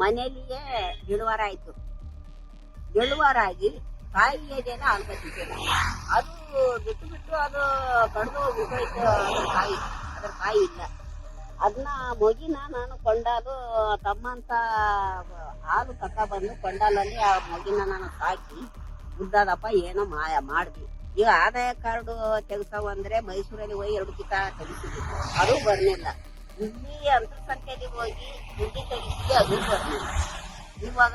ಮನೆಯಲ್ಲಿಯೇ ಗೆಳುವಾರ ಆಯ್ತು. ಇಳುವಾರಾಗಿ ತಾಯಿ ಎದೆನ ಹಾಲು ಕಟ್ಟಿದ್ದಿಲ್ಲ ಅದು ಬಿಟ್ಟು ಬಿಟ್ಟು ಅದು ಕಡ್ದು ಹೋಗೋಯ್ತು ತಾಯಿ, ಅದ್ರ ತಾಯಿ ಇಲ್ಲ. ಅದನ್ನ ಮಗಿನ ನಾನು ಕೊಂಡಾಲು ತಮ್ಮಂತ ಹಾಲು ಕಕ್ಕ ಬಂದು ಕೊಂಡಾಲಲ್ಲಿ ಆ ಮಗಿನ ನಾನು ಸಾಕಿ ಉದ್ದಾದಪ್ಪ, ಏನೋ ಮಾಯ ಮಾಡಿದ್ವಿ ಈಗ ಆದಾಯ ಕಾರ್ಡು ತೆಗ್ಸಾವ ಮೈಸೂರಲ್ಲಿ ಹೋಗಿ ಎರಡು ಕಿತ ತೆಗಿಸಿದ್ವಿ ಅದು ಬರ್ಲಿಲ್ಲ. ಇಲ್ಲಿ ಸಂಖ್ಯೆಯಲ್ಲಿ ಹೋಗಿ ದುಡ್ಡಿ ತೆಗಿಸಿ ಅದು ಬರ್ಲಿಲ್ಲ ಇವಾಗ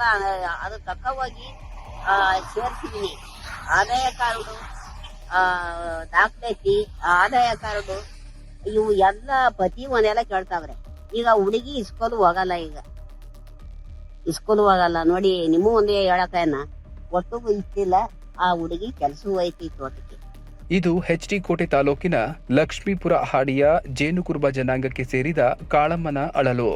ಅದು ತಕ್ಕ ಹೋಗಿ ಸೇರ್ಸಿದೀನಿ. ಆದಾಯ ಕಾರ್ಡು ಆ, ದಾಖಲಾತಿ ಆದಾಯ ಕಾರ್ಡು ಇವು ಎಲ್ಲ ಪತಿ ಮನೆಲ್ಲ ಕೇಳ್ತಾವ್ರೆ. ಈಗ ಹುಡುಗಿ ಇಸ್ಕೋಲು ಹೋಗಲ್ಲ ಈಗ. ಇಸ್ಕೋಲು ಹೋಗಲ್ಲ. ನೋಡಿ ನಿಮ್ಮ ಒಂದೇ ಹೇಳಕ್ಕೇನ? ಒಟ್ಟು ಇಷ್ಟಿಲ್ಲ ಆ ಹುಡುಗಿ ಕೆಲಸವೂ ಐತಿ ತೋಟಕ್ಕೆ. ಇದು ಎಚ್ಡಿ ಕೋಟೆ ತಾಲೂಕಿನ ಲಕ್ಷ್ಮೀಪುರ ಹಾಡಿಯ ಜೇನುಕುರುಬ ಜನಾಂಗಕ್ಕೆ ಸೇರಿದ ಕಾಳಮ್ಮನ ಅಳಲು.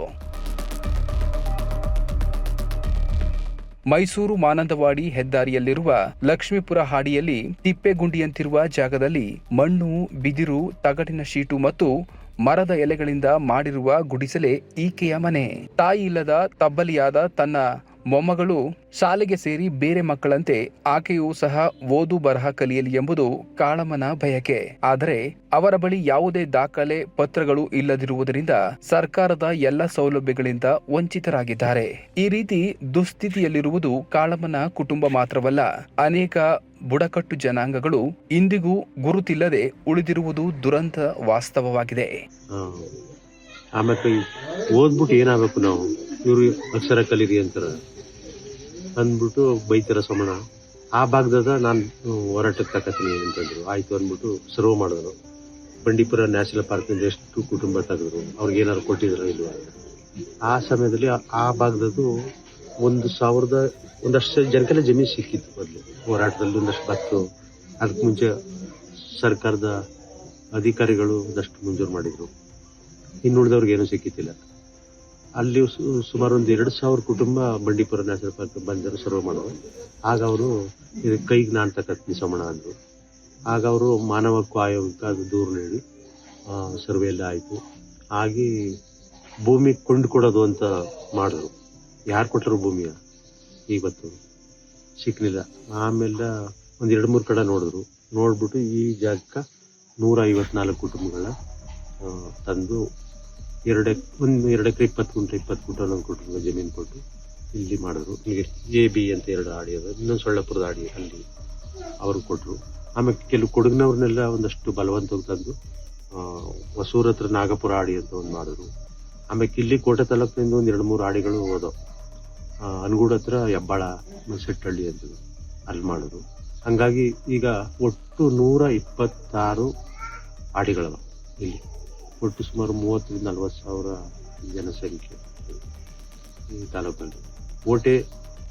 ಮೈಸೂರು ಮಾನಂದವಾಡಿ ಹೆದ್ದಾರಿಯಲ್ಲಿರುವ ಲಕ್ಷ್ಮೀಪುರ ಹಾಡಿಯಲ್ಲಿ ತಿಪ್ಪೆಗುಂಡಿಯಂತಿರುವ ಜಾಗದಲ್ಲಿ ಮಣ್ಣು, ಬಿದಿರು ತಗಡಿನ ಶೀಟು ಮತ್ತು ಮರದ ಎಲೆಗಳಿಂದ ಮಾಡಿರುವ ಗುಡಿಸಲೇ ಈಕೆಯ ಮನೆ. ತಾಯಿ ಇಲ್ಲದ ತಬ್ಬಲಿಯಾದ ತನ್ನ ಮೊಮ್ಮಗಳು ಶಾಲೆಗೆ ಸೇರಿ ಬೇರೆ ಮಕ್ಕಳಂತೆ ಆಕೆಯೂ ಸಹ ಓದು ಬರಹ ಕಲಿಯಲಿ ಎಂಬುದು ಕಾಳಮ್ಮನ ಬಯಕೆ. ಆದರೆ ಅವರ ಬಳಿ ಯಾವುದೇ ದಾಖಲೆ, ಪತ್ರಗಳು ಇಲ್ಲದಿರುವುದರಿಂದ ಸರ್ಕಾರದ ಎಲ್ಲ ಸೌಲಭ್ಯಗಳಿಂದ ವಂಚಿತರಾಗಿದ್ದಾರೆ. ಈ ರೀತಿ ದುಸ್ಥಿತಿಯಲ್ಲಿರುವುದು ಕಾಳಮ್ಮನ ಕುಟುಂಬ ಮಾತ್ರವಲ್ಲ, ಅನೇಕ ಬುಡಕಟ್ಟು ಜನಾಂಗಗಳು ಇಂದಿಗೂ ಗುರುತಿಲ್ಲದೆ ಉಳಿದಿರುವುದು ದುರಂತ ವಾಸ್ತವವಾಗಿದೆ. ಆಮೇಲೆ ಓದ್ಬಿಟ್ಟು ಏನಾಗಬೇಕು ನಾವು? ಇವ್ರು ಅಕ್ಷರ ಕಲೀರಿ ಅಂತಾರ. ಅಂದ್ಬಿಟ್ಟು ಬೈತಾರ ಸೋಮಣ್ಣ? ಆ ಭಾಗದಾಗ ನಾನು ಹೋರಾಟಕ್ಕೆ ತಕತೀನಿ ಅಂತಂದ್ರು ಆಯ್ತು ಅಂದ್ಬಿಟ್ಟು ಸರ್ವ್ ಮಾಡಿದ್ರು. ಬಂಡೀಪುರ ನ್ಯಾಷನಲ್ ಪಾರ್ಕ್ನಿಂದ ಎಷ್ಟು ಕುಟುಂಬ ತೆಗೆದ್ರು. ಅವ್ರಿಗೆ ಏನಾದ್ರು ಕೊಟ್ಟಿದ್ರು ಇಲ್ವಾ ಆ ಸಮಯದಲ್ಲಿ ಆ- ಭಾಗದದ್ದು ಭಾಗದದು ಒಂದು ಸಾವಿರದ, ಒಂದಷ್ಟು ಜನಕ್ಕೆಲ್ಲ ಜಮೀನು ಸಿಕ್ಕಿತ್ತು ಮೊದಲು. ಹೋರಾಟದಲ್ಲಿ ಒಂದಷ್ಟು ಬತ್ತು. ಅದಕ್ಕೆ ಮುಂಚೆ ಸರ್ಕಾರದ ಅಧಿಕಾರಿಗಳು ಒಂದಷ್ಟು ಮಂಜೂರು ಮಾಡಿದ್ರು. ಇನ್ನುಳಿದವ್ರಿಗೆ ಏನೂ ಸಿಕ್ಕಿತ್ತಿಲ್ಲ. ಅಲ್ಲಿ ಸುಮಾರು ಒಂದು ಎರಡು ಸಾವಿರ ಕುಟುಂಬ ಬಂಡೀಪುರ ನ್ಯಾಷನಲ್ ಪಾರ್ಕ್ ಬಂದರು ಸರ್ವ್ ಮಾಡೋರು ಆಗ ಅವರು ಕೈಗೆ ನಾನ್ ನಿಸಮಣ ಅಂದರು. ಆಗ ಅವರು ಮಾನವ ಆಯೋಗಕ್ಕೆ ಅದು ದೂರ ನೀಡಿ ಸರ್ವೆ ಎಲ್ಲ ಆಯಿತು. ಆಗಿ ಭೂಮಿ ಕೊಂಡುಕೊಡೋದು ಅಂತ ಮಾಡಿದ್ರು. ಯಾರು ಕೊಟ್ಟರು ಭೂಮಿಯ? ಇವತ್ತು ಸಿಕ್ಕಲಿಲ್ಲ ಆಮೇಲೆ ಒಂದು ಎರಡು ಮೂರು ಕಡೆ ನೋಡಿದ್ರು. ನೋಡ್ಬಿಟ್ಟು ಈ ಜಾಗಕ್ಕೆ ನೂರ ಐವತ್ನಾಲ್ಕು ಕುಟುಂಬಗಳ ತಂದು ಎರಡು, ಒಂದು ಎರಡು ಎಕರೆ ಇಪ್ಪತ್ತು ಗುಂಟೆ ಇಪ್ಪತ್ತು ಗುಂಟೆ ಒಂದೊಂದು ಕೊಟ್ಟರು ಜಮೀನು ಕೊಟ್ಟು. ಇಲ್ಲಿ ಮಾಡಿದ್ರು. ನಿಮಗೆ ಜೆ ಬಿ ಅಂತ ಎರಡು ಆಡಿ ಅದ ಇನ್ನೊಂದು ಸೊಳ್ಳಪುರದ ಆಡಿ ಅಲ್ಲಿ ಅವ್ರಿಗೆ ಕೊಟ್ಟರು ಆಮೇಲೆ ಕೆಲವು ಕೊಡಗಿನವ್ರನ್ನೆಲ್ಲ ಒಂದಷ್ಟು ಬಲವಂತವಾಗಿ ತಂದು ಹೊಸೂರ ಹತ್ರ ನಾಗಪುರ ಆಡಿ ಅಂತ ಒಂದು ಮಾಡಿದ್ರು. ಆಮೇಲೆ ಇಲ್ಲಿ ಕೋಟೆ ತಾಲೂಕಿನಿಂದ ಒಂದು ಎರಡು ಮೂರು ಆಡಿಗಳು ಹೋದವು. ಅನ್ಗೂಡ ಹತ್ರ ಹೆಬ್ಬಾಳ ಮಸೆಟ್ಟಹಳ್ಳಿ ಅಂತ ಅಲ್ಲಿ ಮಾಡಿದ್ರು. ಹಂಗಾಗಿ ಈಗ ಒಟ್ಟು ನೂರ ಇಪ್ಪತ್ತಾರು ಆಡಿಗಳವ ಇಲ್ಲಿ. ಒಟ್ಟು ಸುಮಾರು ಮೂವತ್ತರಿಂದ ನಲವತ್ತು ಸಾವಿರ ಜನಸಂಖ್ಯೆ ಈ ತಾಲೂಕಲ್ಲಿ. ಓಟೆ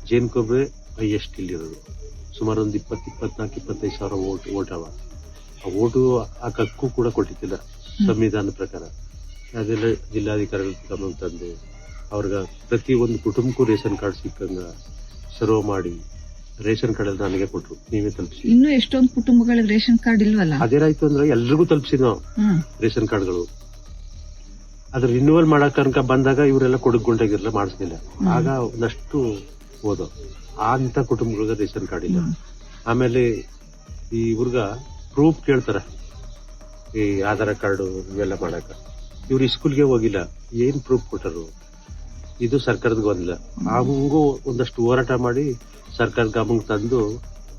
ಜೇನ್ಕೊಬ್ಬೆ ಹೈಯೆಸ್ಟ್ ಇಲ್ಲಿರೋದು. ಸುಮಾರು ಒಂದು ಇಪ್ಪತ್ತು ಇಪ್ಪತ್ನಾಲ್ಕು ಇಪ್ಪತ್ತೈದು ಸಾವಿರ ಓಟ್ ಓಟ್ ಅವ. ಆ ಓಟು ಆ ಕಕ್ಕು ಕೂಡ ಕೊಟ್ಟಿದ್ದಿಲ್ಲ ಸಂವಿಧಾನದ ಪ್ರಕಾರ. ಅದೆಲ್ಲ ಜಿಲ್ಲಾಧಿಕಾರಿಗಳ ಗಮನ ತಂದು ಅವ್ರಿಗೆ ಪ್ರತಿ ಒಂದು ಕುಟುಂಬಕ್ಕೂ ರೇಷನ್ ಕಾರ್ಡ್ ಸಿಕ್ಕಂಗ ಸರ್ವ್ ಮಾಡಿ ರೇಷನ್ ಕಾರ್ಡ್ ಎಲ್ಲ ನನಗೆ ಕೊಟ್ರು. ನೀವೇ ತಲುಪಿಸಿ. ಇನ್ನು ಎಷ್ಟೊಂದು ಕುಟುಂಬಗಳಿಗೆ ರೇಷನ್ ಕಾರ್ಡ್ ಇಲ್ವಲ್ಲ? ಅದೇನಾಯ್ತು ಅಂದ್ರೆ ಎಲ್ರಿಗೂ ತಲುಪಿಸಿದ್ ನಾವು. ರೇಷನ್ ಕಾರ್ಡ್ಗಳು. ಅದ್ರ ರಿನ್ಯೂವಲ್ ಮಾಡಕ್ ತನಕ ಬಂದಾಗ ಇವರೆಲ್ಲ ಕೊಡಗುಂಟಾಗಿರಲ್ಲ ಮಾಡಿಸ್ಲಿಲ್ಲ. ಆಗ ಒಂದಷ್ಟು ಆ ಅಂತ ಕುಟುಂಬಗಳಿಗೆ ರೇಷನ್ ಕಾರ್ಡ್ ಇಲ್ಲ. ಆಮೇಲೆ ಈ ಹುಡುಗ ಪ್ರೂಫ್ ಕೇಳ್ತಾರ. ಈ ಆಧಾರ್ ಕಾರ್ಡು ಇವೆಲ್ಲ ಮಾಡಕ ಇವ್ರು ಸ್ಕೂಲ್ಗೆ ಹೋಗಿಲ್ಲ. ಏನ್ ಪ್ರೂಫ್ ಕೊಟ್ಟರು? ಇದು ಸರ್ಕಾರದ ಗೊಂದಲ ಹಂಗೂ ಒಂದಷ್ಟು ಹೋರಾಟ ಮಾಡಿ ಸರ್ಕಾರದ ಗಮನಕ್ಕೆ ತಂದು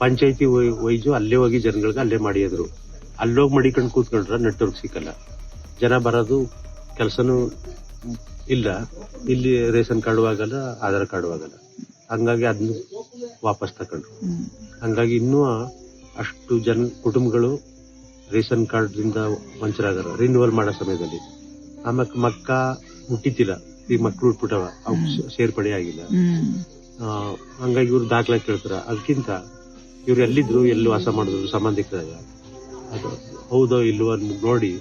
ಪಂಚಾಯತಿ ವೈಜು ಅಲ್ಲೇ ಹೋಗಿ ಜನಗಳಿಗೆ ಅಲ್ಲೇ ಮಾಡಿದ್ರು. ಅಲ್ಲೋಗಿ ಮಡಿಕೊಂಡು ಕೂತ್ಕೊಂಡ್ರ ನೆಟ್ವರ್ಕ್ ಸಿಕ್ಕಲ್ಲ. ಜನ ಬರೋದು ಕೆಲಸನೂ ಇಲ್ಲ. ಇಲ್ಲಿ ರೇಷನ್ ಕಾರ್ಡು ಆಗಲ್ಲ ಆಧಾರ್ ಕಾರ್ಡು ಆಗಲ್ಲ ಹಂಗಾಗಿ ಅದನ್ನ ವಾಪಸ್ ತಕೊಂಡ್ರು. ಹಂಗಾಗಿ ಇನ್ನೂ ಅಷ್ಟು ಜನ ಕುಟುಂಬಗಳು ರೇಷನ್ ಕಾರ್ಡ್ದಿಂದ ವಂಚರಾಗಲ್ಲ ರಿನ್ಯೂವಲ್ ಮಾಡೋ ಸಮಯದಲ್ಲಿ. ಆಮೇಲೆ ಮಕ್ಕ ಹುಟ್ಟಿತಿಲ್ಲ. ಈ ಮಕ್ಕಳು ಹುಟ್ಬಿಟ್ಟವ ಅವು ಸೇರ್ಪಡೆ ಆಗಿಲ್ಲ. ಹಂಗಾಗಿ ಇವ್ರು ದಾಖಲೆ ಕೇಳ್ತಾರ. ಅದಕ್ಕಿಂತ ಇವ್ರು ಎಲ್ಲಿದ್ರು ಎಲ್ಲೂ ವಾಸ ಮಾಡಿದ್ರು ಸಂಬಂಧಿಕರಾಗ. ಅದು ಹೌದೋ ಇಲ್ವೋ ನೋಡಿ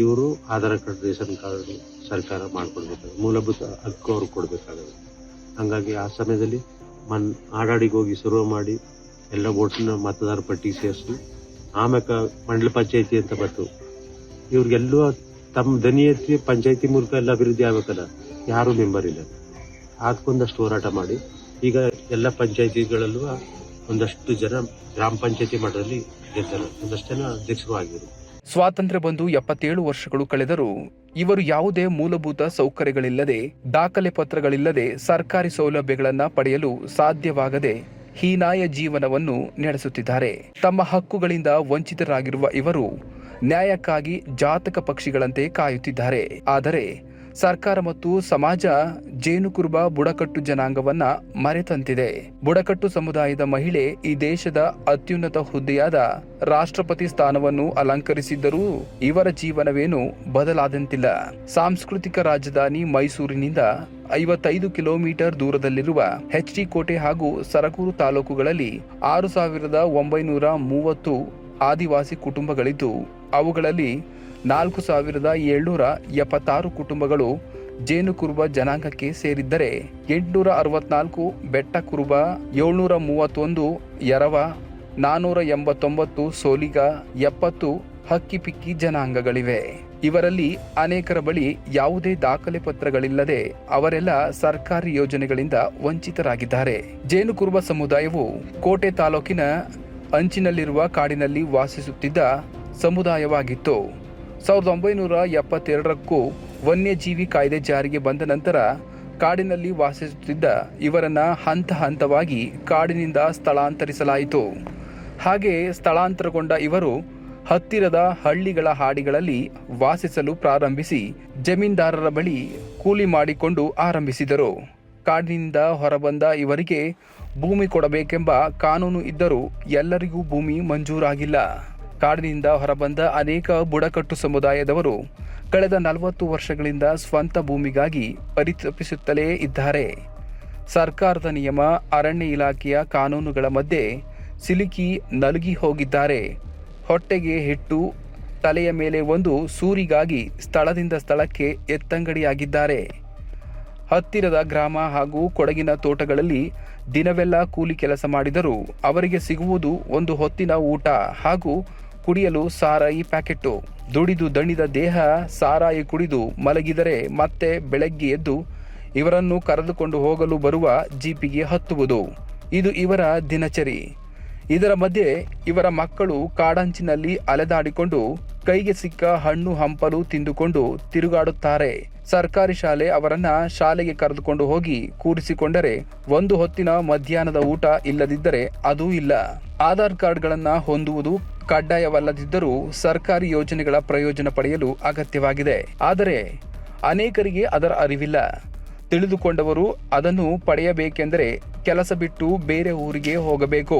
ಇವರು ಆಧಾರ್ ಕಾರ್ಡ್ ರೇಷನ್ ಕಾರ್ಡ್ ಸರ್ಕಾರ ಮಾಡ್ಕೊಡ್ಬೇಕಾಗ ಮೂಲಭೂತ ಹಕ್ಕು ಅವ್ರಿಗೆ ಕೊಡಬೇಕಾಗುತ್ತೆ. ಹಂಗಾಗಿ ಆ ಸಮಯದಲ್ಲಿ ಮನ್ ಆಡಾಡಿಗೆ ಹೋಗಿ ಶುರು ಮಾಡಿ ಎಲ್ಲ ಓಟ್ನ ಮತದಾರ ಪಟ್ಟಿಗೆ ಸೇರಿಸಿ ಆಮೇಲೆ ಮಂಡಲ ಪಂಚಾಯಿತಿ ಅಂತ ಬಂತು. ಇವ್ರಿಗೆಲ್ಲೂ ತಮ್ಮ ದನಿ ಎತ್ತಿ ಪಂಚಾಯಿತಿ ಮೂಲಕ ಎಲ್ಲ ಅಭಿವೃದ್ಧಿ ಆಗ್ಬೇಕಲ್ಲ, ಯಾರು ಮೆಂಬರ್ ಇಲ್ಲ. ಅದಕ್ಕೊಂದಷ್ಟು ಹೋರಾಟ ಮಾಡಿ, ಈಗ ಎಲ್ಲ ಪಂಚಾಯಿತಿಗಳಲ್ಲೂ ಒಂದಷ್ಟು ಜನ ಗ್ರಾಮ ಪಂಚಾಯತಿ ಮಟ್ಟದಲ್ಲಿ ಗೆದ್ದರು. ಒಂದಷ್ಟು ಜನ ಅಧ್ಯಕ್ಷರು ಆಗಿರು ಸ್ವಾತಂತ್ರ್ಯ ಬಂದು ಎಪ್ಪತ್ತೇಳು ವರ್ಷಗಳು ಕಳೆದರೂ ಇವರು ಯಾವುದೇ ಮೂಲಭೂತ ಸೌಕರ್ಯಗಳಿಲ್ಲದೆ, ದಾಖಲೆ ಪತ್ರಗಳಿಲ್ಲದೆ ಸರ್ಕಾರಿ ಸೌಲಭ್ಯಗಳನ್ನು ಪಡೆಯಲು ಸಾಧ್ಯವಾಗದೆ ಹೀನಾಯ ಜೀವನವನ್ನು ನಡೆಸುತ್ತಿದ್ದಾರೆ. ತಮ್ಮ ಹಕ್ಕುಗಳಿಂದ ವಂಚಿತರಾಗಿರುವ ಇವರು ನ್ಯಾಯಕ್ಕಾಗಿ ಜಾತಕ ಪಕ್ಷಿಗಳಂತೆ ಕಾಯುತ್ತಿದ್ದಾರೆ. ಆದರೆ ಸರ್ಕಾರ ಮತ್ತು ಸಮಾಜ ಜೇನುಕುರುಬ ಬುಡಕಟ್ಟು ಜನಾಂಗವನ್ನ ಮರೆತಂತಿದೆ. ಬುಡಕಟ್ಟು ಸಮುದಾಯದ ಮಹಿಳೆ ಈ ದೇಶದ ಅತ್ಯುನ್ನತ ಹುದ್ದೆಯಾದ ರಾಷ್ಟ್ರಪತಿ ಸ್ಥಾನವನ್ನು ಅಲಂಕರಿಸಿದ್ದರೂ ಇವರ ಜೀವನವೇನು ಬದಲಾದಂತಿಲ್ಲ. ಸಾಂಸ್ಕೃತಿಕ ರಾಜಧಾನಿ ಮೈಸೂರಿನಿಂದ ಐವತ್ತೈದು ಕಿಲೋಮೀಟರ್ ದೂರದಲ್ಲಿರುವ ಎಚ್ ಡಿ ಕೋಟೆ ಹಾಗೂ ಸರಕೂರು ತಾಲೂಕುಗಳಲ್ಲಿ ಆರು ಸಾವಿರದ ಒಂಬೈನೂರ ಮೂವತ್ತು ಆದಿವಾಸಿ ಕುಟುಂಬಗಳಿದ್ದು, ಅವುಗಳಲ್ಲಿ ನಾಲ್ಕು ಸಾವಿರದ ಏಳ್ನೂರ ಎಪ್ಪತ್ತಾರು ಕುಟುಂಬಗಳು ಜೇನು ಕುರುಬ ಜನಾಂಗಕ್ಕೆ ಸೇರಿದ್ದರೆ ಎಂಟುನೂರ ಅರವತ್ನಾಲ್ಕು ಬೆಟ್ಟ ಕುರುಬ ಏಳ್ನೂರ ಮೂವತ್ತೊಂದು, ಎರವ, ನಾನೂರ ಎಂಬತ್ತೊಂಬತ್ತು, ಸೋಲಿಗ, ಎಪ್ಪತ್ತು, ಹಕ್ಕಿಪಿಕ್ಕಿ ಜನಾಂಗಗಳಿವೆ. ಇವರಲ್ಲಿ ಅನೇಕರ ಬಳಿ ಯಾವುದೇ ದಾಖಲೆ ಪತ್ರಗಳಿಲ್ಲದೆ ಅವರೆಲ್ಲ ಸರ್ಕಾರಿ ಯೋಜನೆಗಳಿಂದ ವಂಚಿತರಾಗಿದ್ದಾರೆ. ಜೇನು ಕುರುಬ ಸಮುದಾಯವು ಕೋಟೆ ತಾಲೂಕಿನ ಅಂಚಿನಲ್ಲಿರುವ ಕಾಡಿನಲ್ಲಿ ವಾಸಿಸುತ್ತಿದ್ದ ಸಮುದಾಯವಾಗಿತ್ತು. ಸಾವಿರದ ಒಂಬೈನೂರ ಎಪ್ಪತ್ತೆರಡಕ್ಕೂ ವನ್ಯಜೀವಿ ಕಾಯ್ದೆ ಜಾರಿಗೆ ಬಂದ ನಂತರ ಕಾಡಿನಲ್ಲಿ ವಾಸಿಸುತ್ತಿದ್ದ ಇವರನ್ನ ಹಂತ ಹಂತವಾಗಿ ಕಾಡಿನಿಂದ ಸ್ಥಳಾಂತರಿಸಲಾಯಿತು. ಹಾಗೆ ಸ್ಥಳಾಂತರಗೊಂಡ ಇವರು ಹತ್ತಿರದ ಹಳ್ಳಿಗಳ ಹಾಡಿಗಳಲ್ಲಿ ವಾಸಿಸಲು ಪ್ರಾರಂಭಿಸಿ ಜಮೀನ್ದಾರರ ಬಳಿ ಕೂಲಿ ಮಾಡಿಕೊಂಡು ಆರಂಭಿಸಿದರು. ಕಾಡಿನಿಂದ ಹೊರಬಂದ ಇವರಿಗೆ ಭೂಮಿ ಕೊಡಬೇಕೆಂಬ ಕಾನೂನು ಇದ್ದರೂ ಎಲ್ಲರಿಗೂ ಭೂಮಿ ಮಂಜೂರಾಗಿಲ್ಲ. ಕಾಡಿನಿಂದ ಹೊರಬಂದ ಅನೇಕ ಬುಡಕಟ್ಟು ಸಮುದಾಯದವರು ಕಳೆದ ನಲವತ್ತು ವರ್ಷಗಳಿಂದ ಸ್ವಂತ ಭೂಮಿಗಾಗಿ ಪರಿತಪಿಸುತ್ತಲೇ ಇದ್ದಾರೆ. ಸರ್ಕಾರದ ನಿಯಮ, ಅರಣ್ಯ ಇಲಾಖೆಯ ಕಾನೂನುಗಳ ಮಧ್ಯೆ ಸಿಲುಕಿ ನಲುಗಿ ಹೋಗಿದ್ದಾರೆ. ಹೊಟ್ಟೆಗೆ ಹಿಟ್ಟು, ತಲೆಯ ಮೇಲೆ ಒಂದು ಸೂರಿಗಾಗಿ ಸ್ಥಳದಿಂದ ಸ್ಥಳಕ್ಕೆ ಎತ್ತಂಗಡಿಯಾಗಿದ್ದಾರೆ. ಹತ್ತಿರದ ಗ್ರಾಮ ಹಾಗೂ ಕೊಡಗಿನ ತೋಟಗಳಲ್ಲಿ ದಿನವೆಲ್ಲ ಕೂಲಿ ಕೆಲಸ ಮಾಡಿದರೂ ಅವರಿಗೆ ಸಿಗುವುದು ಒಂದು ಹೊತ್ತಿನ ಊಟ ಹಾಗೂ ಕುಡಿಯಲು ಸಾರಾಯಿ ಪ್ಯಾಕೆಟ್ಟು. ದುಡಿದು ದಣಿದ ದೇಹ ಸಾರಾಯಿ ಕುಡಿದು ಮಲಗಿದರೆ ಮತ್ತೆ ಬೆಳಗ್ಗೆ ಎದ್ದು ಇವರನ್ನು ಕರೆದುಕೊಂಡು ಹೋಗಲು ಬರುವ ಜೀಪಿಗೆ ಹತ್ತುವುದು. ಇದು ಇವರ ದಿನಚರಿ. ಇದರ ಮಧ್ಯೆ ಇವರ ಮಕ್ಕಳು ಕಾಡಂಚಿನಲ್ಲಿ ಅಲೆದಾಡಿಕೊಂಡು ಕೈಗೆ ಸಿಕ್ಕ ಹಣ್ಣು ಹಂಪಲು ತಿಂದುಕೊಂಡು ತಿರುಗಾಡುತ್ತಾರೆ. ಸರ್ಕಾರಿ ಶಾಲೆ ಅವರನ್ನ ಶಾಲೆಗೆ ಕರೆದುಕೊಂಡು ಹೋಗಿ ಕೂರಿಸಿಕೊಂಡರೆ ಒಂದು ಹೊತ್ತಿನ ಮಧ್ಯಾಹ್ನದ ಊಟ ಇಲ್ಲದಿದ್ದರೆ ಅದೂ ಇಲ್ಲ. ಆಧಾರ್ ಕಾರ್ಡ್ಗಳನ್ನು ಹೊಂದುವುದು ಕಡ್ಡಾಯವಲ್ಲದಿದ್ದರೂ ಸರ್ಕಾರಿ ಯೋಜನೆಗಳ ಪ್ರಯೋಜನ ಪಡೆಯಲು ಅಗತ್ಯವಾಗಿದೆ. ಆದರೆ ಅನೇಕರಿಗೆ ಅದರ ಅರಿವಿಲ್ಲ. ತಿಳಿದುಕೊಂಡವರು ಅದನ್ನು ಪಡೆಯಬೇಕೆಂದರೆ ಕೆಲಸ ಬಿಟ್ಟು ಬೇರೆ ಊರಿಗೆ ಹೋಗಬೇಕು.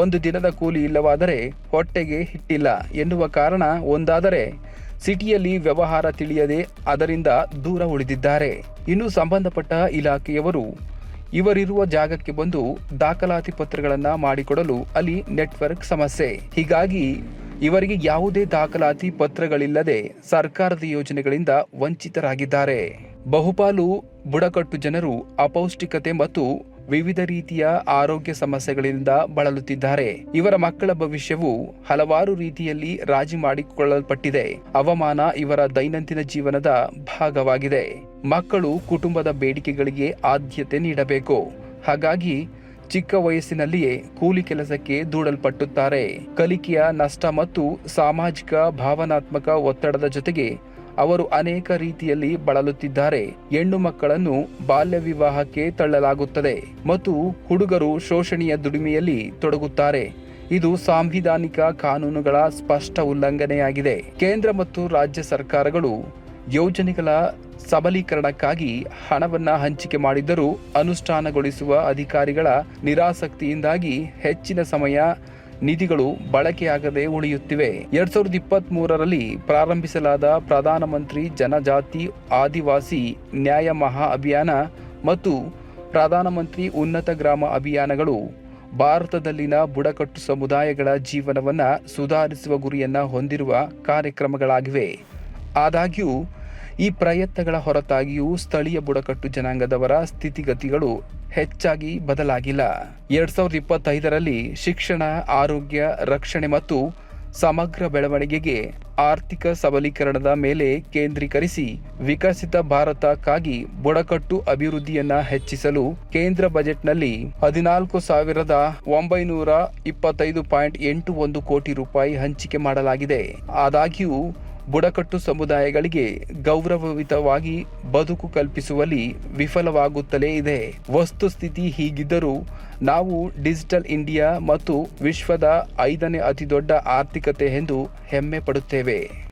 ಒಂದು ದಿನದ ಕೂಲಿ ಇಲ್ಲವಾದರೆ ಹೊಟ್ಟೆಗೆ ಹಿಟ್ಟಿಲ್ಲ ಎನ್ನುವ ಕಾರಣ ಒಂದಾದರೆ ಸಿಟಿಯಲ್ಲಿ ವ್ಯವಹಾರ ತಿಳಿಯದೆ ಅದರಿಂದ ದೂರ ಉಳಿದಿದ್ದಾರೆ. ಇನ್ನು ಸಂಬಂಧಪಟ್ಟ ಇಲಾಖೆಯವರು ಇವರಿರುವ ಜಾಗಕ್ಕೆ ಬಂದು ದಾಖಲಾತಿ ಪತ್ರಗಳನ್ನ ಮಾಡಿಕೊಡಲು ಅಲ್ಲಿ ನೆಟ್ವರ್ಕ್ ಸಮಸ್ಯೆ. ಹೀಗಾಗಿ ಇವರಿಗೆ ಯಾವುದೇ ದಾಖಲಾತಿ ಪತ್ರಗಳಿಲ್ಲದೆ ಸರ್ಕಾರದ ಯೋಜನೆಗಳಿಂದ ವಂಚಿತರಾಗಿದ್ದಾರೆ. ಬಹುಪಾಲು ಬುಡಕಟ್ಟು ಜನರು ಅಪೌಷ್ಟಿಕತೆ ಮತ್ತು ವಿವಿಧ ರೀತಿಯ ಆರೋಗ್ಯ ಸಮಸ್ಯೆಗಳಿಂದ ಬಳಲುತ್ತಿದ್ದಾರೆ. ಇವರ ಮಕ್ಕಳ ಭವಿಷ್ಯವು ಹಲವಾರು ರೀತಿಯಲ್ಲಿ ರಾಜಿ ಮಾಡಿಕೊಳ್ಳಲ್ಪಟ್ಟಿದೆ. ಅವಮಾನ ಇವರ ದೈನಂದಿನ ಜೀವನದ ಭಾಗವಾಗಿದೆ. ಮಕ್ಕಳು ಕುಟುಂಬದ ಬೇಡಿಕೆಗಳಿಗೆ ಆದ್ಯತೆ ನೀಡಬೇಕು. ಹಾಗಾಗಿ ಚಿಕ್ಕ ವಯಸ್ಸಿನಲ್ಲಿಯೇ ಕೂಲಿ ಕೆಲಸಕ್ಕೆ ದೂಡಲ್ಪಟ್ಟುತ್ತಾರೆ. ಕಲಿಕೆಯ ನಷ್ಟ ಮತ್ತು ಸಾಮಾಜಿಕ, ಭಾವನಾತ್ಮಕ ಒತ್ತಡದ ಜೊತೆಗೆ ಅವರು ಅನೇಕ ರೀತಿಯಲ್ಲಿ ಬಳಲುತ್ತಿದ್ದಾರೆ. ಹೆಣ್ಣು ಮಕ್ಕಳನ್ನು ಬಾಲ್ಯ ವಿವಾಹಕ್ಕೆ ತಳ್ಳಲಾಗುತ್ತದೆ ಮತ್ತು ಹುಡುಗರು ಶೋಷಣೆಯ ದುಡಿಮೆಯಲ್ಲಿ ತೊಡಗುತ್ತಾರೆ. ಇದು ಸಾಂವಿಧಾನಿಕ ಕಾನೂನುಗಳ ಸ್ಪಷ್ಟ ಉಲ್ಲಂಘನೆಯಾಗಿದೆ. ಕೇಂದ್ರ ಮತ್ತು ರಾಜ್ಯ ಸರ್ಕಾರಗಳು ಯೋಜನೆಗಳ ಸಬಲೀಕರಣಕ್ಕಾಗಿ ಹಣವನ್ನ ಹಂಚಿಕೆ ಮಾಡಿದ್ದರೂ ಅನುಷ್ಠಾನಗೊಳಿಸುವ ಅಧಿಕಾರಿಗಳ ನಿರಾಸಕ್ತಿಯಿಂದಾಗಿ ಹೆಚ್ಚಿನ ಸಮಯ ನಿಧಿಗಳು ಬಳಕೆಯಾಗದೆ ಉಳಿಯುತ್ತಿವೆ. ಎರಡ್ ಸಾವಿರದ ಇಪ್ಪತ್ತ್ ಮೂರರಲ್ಲಿ ಪ್ರಾರಂಭಿಸಲಾದ ಪ್ರಧಾನಮಂತ್ರಿ ಜನಜಾತಿ ಆದಿವಾಸಿ ನ್ಯಾಯ ಮಹಾ ಅಭಿಯಾನ ಮತ್ತು ಪ್ರಧಾನಮಂತ್ರಿ ಉನ್ನತ ಗ್ರಾಮ ಅಭಿಯಾನಗಳು ಭಾರತದಲ್ಲಿನ ಬುಡಕಟ್ಟು ಸಮುದಾಯಗಳ ಜೀವನವನ್ನು ಸುಧಾರಿಸುವ ಗುರಿಯನ್ನು ಹೊಂದಿರುವ ಕಾರ್ಯಕ್ರಮಗಳಾಗಿವೆ. ಆದಾಗ್ಯೂ, ಈ ಪ್ರಯತ್ನಗಳ ಹೊರತಾಗಿಯೂ ಸ್ಥಳೀಯ ಬುಡಕಟ್ಟು ಜನಾಂಗದವರ ಸ್ಥಿತಿಗತಿಗಳು ಹೆಚ್ಚಾಗಿ ಬದಲಾಗಿಲ್ಲ. ಎರಡ್ ಸಾವಿರದ ಇಪ್ಪತ್ತೈದರಲ್ಲಿ ಶಿಕ್ಷಣ, ಆರೋಗ್ಯ, ರಕ್ಷಣೆ ಮತ್ತು ಸಮಗ್ರ ಬೆಳವಣಿಗೆಗೆ ಆರ್ಥಿಕ ಸಬಲೀಕರಣದ ಮೇಲೆ ಕೇಂದ್ರೀಕರಿಸಿ ವಿಕಸಿತ ಭಾರತಕ್ಕಾಗಿ ಬುಡಕಟ್ಟು ಅಭಿವೃದ್ಧಿಯನ್ನ ಹೆಚ್ಚಿಸಲು ಕೇಂದ್ರ ಬಜೆಟ್ನಲ್ಲಿ ಹದಿನಾಲ್ಕು ಸಾವಿರದ ಒಂಬೈನೂರ ಇಪ್ಪತ್ತೈದು ಪಾಯಿಂಟ್ ಎಂಟು ಒಂದು ಕೋಟಿ ರೂಪಾಯಿ ಹಂಚಿಕೆ ಮಾಡಲಾಗಿದೆ. ಆದಾಗ್ಯೂ ಬುಡಕಟ್ಟು ಸಮುದಾಯಗಳಿಗೆ ಗೌರವಯುತವಾಗಿ ಬದುಕು ಕಲ್ಪಿಸುವಲ್ಲಿ ವಿಫಲವಾಗುತ್ತಲೇ ಇದೆ. ವಸ್ತುಸ್ಥಿತಿ ಹೀಗಿದ್ದರೂ ನಾವು ಡಿಜಿಟಲ್ ಇಂಡಿಯಾ ಮತ್ತು ವಿಶ್ವದ ಐದನೇ ಅತಿದೊಡ್ಡ ಆರ್ಥಿಕತೆ ಎಂದು ಹೆಮ್ಮೆ ಪಡುತ್ತೇವೆ.